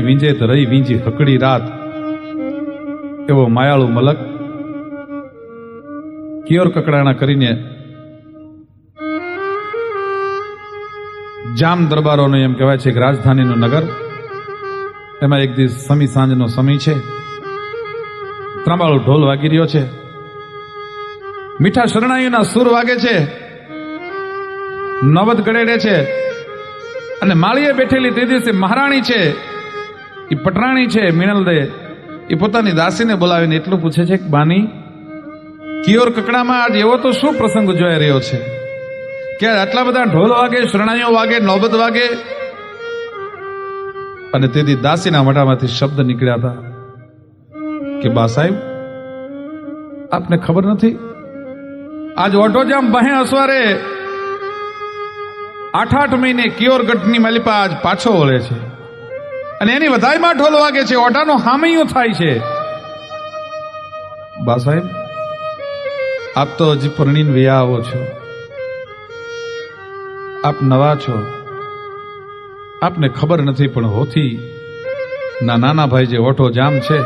વીંજે તો રહી વીંજી હકડી રાત. એવો માયાળુ મલક કિયોર કકડાણા કરીને જામ દરબારોનું એમ કહેવાય છે કે રાજધાનીનું નગર. એમાં એક દિવસ સમી સાંજનો સમય છે. ત્રાંબાળો ઢોલ વાગી રહ્યો છે. મીઠા શરણાઈઓના સુર વાગે છે. નવદ ગળેડે છે. અને માળીએ બેઠેલી તે દિવસે મહારાણી છે. એ પટરાણી છે, મિણલ દે. એ પોતાની દાસીને બોલાવીને એટલું પૂછે છે કે, બાની, કિયોર કકડામાં આજ એવો તો શું પ્રસંગ જોઈ રહ્યો છે? કે આટલા બધા ઢોલ વાગે, શરણાઈઓ વાગે, નોબત વાગે? અને તેથી દાસીના મોઢામાંથી શબ્દ નીકળ્યા હતા કે, બા સાહેબ, આપને ખબર નથી? આજ ઓઢો જામ બહે અસવારે આઠ આઠ મહિને કિયોર ગઢની માલિપા આજ પાછો વળે છે. અને એની વધાઈમાં ઢોલ વાગે છે. ઓઢાનો હામૈયું થાય છે. બા સાહેબ, આપ તો હજી પરણીને વ્યા આવો છો. આપ નવા છો. આપને ખબર નથી પણ હોથી ના નાના ભાઈ જે ઓઠો જામ છે,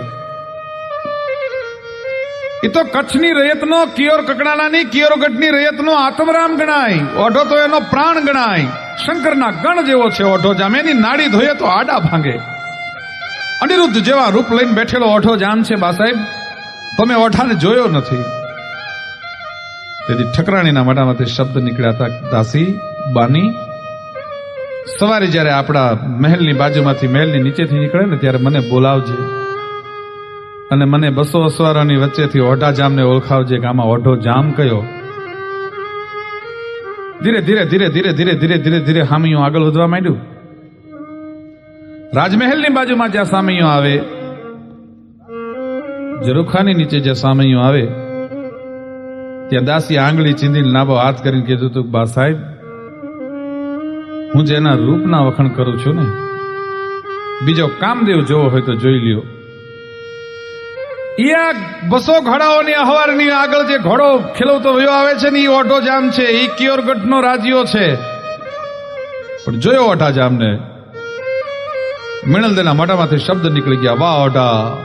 એ તો કચ્છની રયતનો કિયોર કકડાણાની કિયોરગઢની રયતનો આત્મરામ ગણાય. ઓઢો તો એનો પ્રાણ ગણાય. શંકરના ગણ જેવો છે ઓઢો જામ. એની નાડી ધોઈએ તો આડા ભાંગે. અનિરુદ્ધ જેવા રૂપ લઈને બેઠેલો ઓઢો જામ છે, બા સાહેબ. તમે ઓઠાને જોયો નથી. તેથી ઠકરાણીના મોઢામાંથી શબ્દ નીકળ્યા હતા, દાસી, બાની. સવારે જ્યારે આપણા મહેલની બાજુમાંથી મહેલની નીચેથી નીકળે ને ત્યારે મને બોલાવજે. અને મને બસો અસવારોની વચ્ચેથી ઓઢા જામને ઓળખાવજે કે આમાં ઓઢો જામ કયો? ધીરે ધીરે ધીરે ધીરે ધીરે ધીરે ધીરે ધીરે હામીઓ આગળ વધવા માંડ્યું. રાજમહેલની બાજુમાં જ્યાં સામૈયો આવે, ઝરૂખાની નીચે જ્યાં સામૈયો આવે, ત્યાં દાસી આંગળી ચીંધીને નાબો હાથ કરીને કીધું તું, બા સાહેબ, હું જેના રૂપના વખણ કરું છું ને, બીજો કામદેવ જોવો હોય તો જોઈ લ્યો. આ બસો ઘોડાઓની અહવારની આગળ જે ઘોડો ખેલવતો વયો આવે છે ને એ ઓટો જામ છે એ કિયોરગઢનો રાજ્યો છે. પણ જોયો ઓટા જામને? મિણલદેના મોઢામાંથી શબ્દ નીકળી ગયા, વાહ ઓટા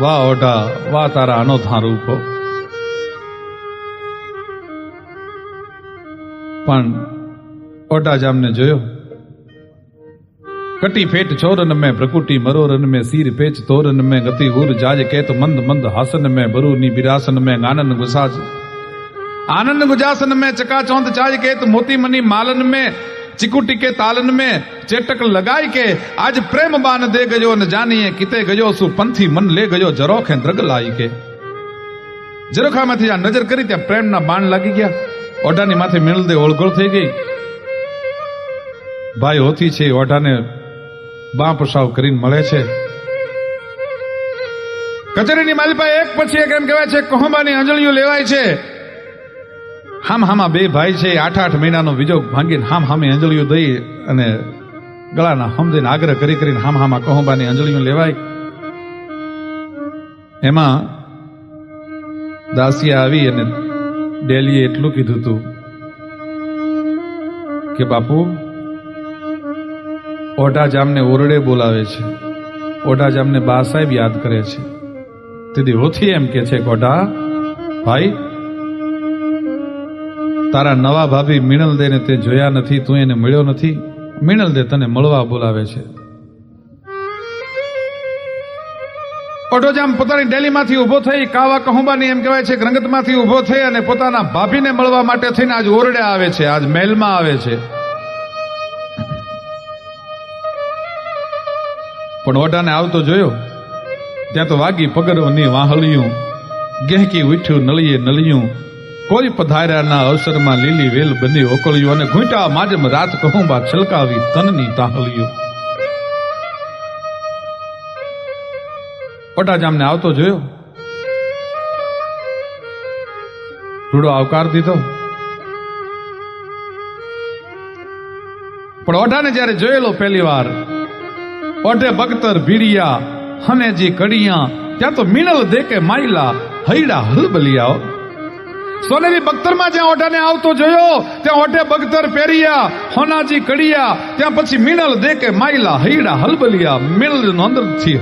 વાહ ઓટા વાહ તારા અનોથા રૂપો. પણ ઓટા જામને જોયો? કટી ફેટ ચોરન में प्रकुटी मरोरन में सीर पेच तोरन में गति उर जाज केत मंद मंद हासन में बरूनी बिरासन में आनंद गुसाज आनंद गुजासन में चकाचौंध चाज केत मोती मनी मालन में चिकुटी के तालन में चेटक लगाई के आज प्रेम बान दे गयो न जानिए किते गयो सु पंथी मन ले गयो जरोखे દ્રગ લાઈ કે ઝરોખામાંથી આ નજર કરી ત્યાં પ્રેમના બાણ લાગી ગયા ઓઢાની માથે મેળ દે ઓળગોળ થઈ ગઈ ભાઈ હોતી છે ઓઢાને બા સાવ કરીને મળે છે. કચેરીની માલિપા એક પછી એક એમ કહેવાય છે, કોહંબાની અંજળીઓ લેવાય છે. હામ હામા બે ભાઈ છે આઠ આઠ મહિનાનો વિજોગ ભાંગીને હામ હામે અંજળીઓ દઈ અને ગળાના સમજીને આગ્રહ કરી કરીને હામ હામા કોહંબાની અંજળીઓ લેવાય. એમાં દાસિયા આવી અને ડેલીએ એટલું કીધું તું કે બાપુ ઓઢા જામને ઓરડે બોલાવે છે. ઓઢાજામને બા સાહેબ યાદ કરે છે. તેથી હોથી એમ કે છે કોઢા ભાઈ, તારા નવા ભાભી મિણલ દેને તે જોયા નથી, તું એને મળ્યો નથી. મિણલ દે તને મળવા બોલાવે છે. ઓઢોજામ પોતાની ડેલીમાંથી ઊભો થઈ, કાવા કહુંબાની એમ કહેવાય છે રંગતમાંથી ઊભો થઈ અને પોતાના ભાભીને મળવા માટે થઈને આજ ઓરડે આવે છે, આજ મહેલમાં આવે છે. પણ ઓઢાને આવતો જોયો, ત્યાં તો વાગી પગરની વાહળિયું, ગહેકી ઉઠ્યું, નળીએ નળિયું, કોઈ પધાર્યાના અવસરમાં લીલી વેલ બની ઓકળ્યું અને ઘૂંટા માજમ રાત કહુંબા છલકાવી તનની તાહલિયું ઓઢા જામને આવતો જોયો, રૂડો આવકાર દીધો. પણ ઓઢાને જ્યારે જોયેલો પહેલી વાર ઓઢે બગતર ભીડિયા હનેજી કડિયા, ત્યાં તો મિનલ દેકે માયલા, હૈડા હલબલિયાઓ સોનેરી બખ્તરમાં જ્યાં ઓઢાને આવતો જોયો, ત્યાં ઓઢે બખ્તર પહેર્યા હોનાજી કડિયા, ત્યાં પછી મીણલ દેકે માયલા, હૈડા હલબલિયા મીણલ નો અંદરથી